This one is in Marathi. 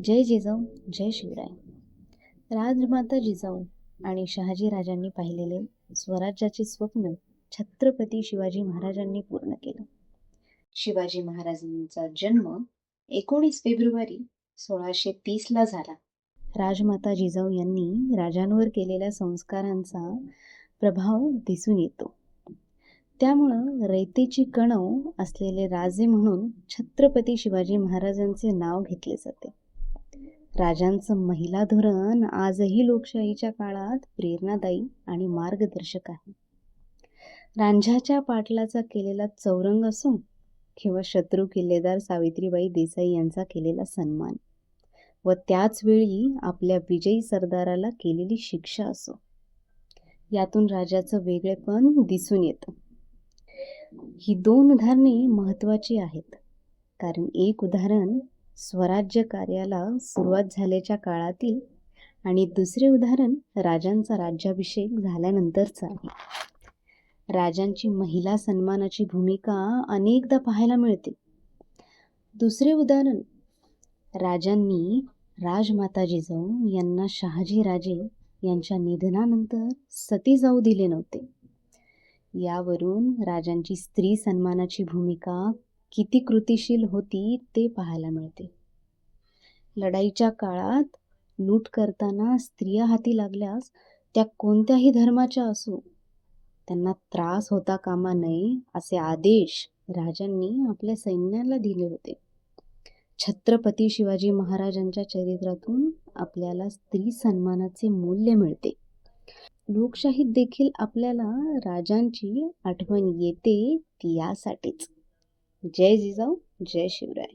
जय जिजाऊ जय शिवराय. राजमाता जिजाऊ आणि शहाजी राजांनी पाहिलेले स्वराज्याचे स्वप्न छत्रपती शिवाजी महाराजांनी पूर्ण केलं. शिवाजी महाराजांचा जन्म एकोणीस फेब्रुवारी सोळाशे तीसला झाला. राजमाता जिजाऊ यांनी राजांवर केलेल्या संस्कारांचा प्रभाव दिसून येतो. त्यामुळं रयतेची कणव असलेले राजे म्हणून छत्रपती शिवाजी महाराजांचे नाव घेतले जाते. राजांचं महिला धोरण आजही लोकशाहीच्या काळात प्रेरणादायी आणि मार्गदर्शक आहे. रांझाच्या पाटलाचा केलेला चौरंग असो किंवा शत्रू किल्लेदार सावित्रीबाई देसाई यांचा केलेला सन्मान व त्याच वेळी आपल्या विजयी सरदाराला केलेली शिक्षा असो. यातून राजाचं वेगळेपण दिसून येतं. ही दोन उदाहरणे महत्त्वाची आहेत. कारण एक उदाहरण स्वराज्य कार्याला सुरुवात झाल्याच्या काळातील आणि दुसरे उदाहरण राजांचा राज्याभिषेक झाल्यानंतरचं आहे. राजांची महिला सन्मानाची भूमिका अनेकदा पाहायला मिळते. दुसरे उदाहरण राजांनी राजमाता जिजाऊ यांना शहाजी राजे यांच्या निधनानंतर सती जाऊ दिले नव्हते. यावरून राजांची स्त्री सन्मानाची भूमिका किती कृतिशील होती ते पाहायला मिळते. लढाईच्या काळात लूट करताना स्त्रिया हाती लागल्यास त्या कोणत्याही धर्माच्या असो त्यांना त्रास होता कामा नये असे आदेश राजांनी आपल्या सैन्याला दिले होते. छत्रपती शिवाजी महाराजांच्या चरित्रातून आपल्याला स्त्री सन्मानाचे मूल्य मिळते. लोकशाहीत देखील आपल्याला राजांची आठवण येते ती यासाठीच. जय जिजाऊ जय शिवराय.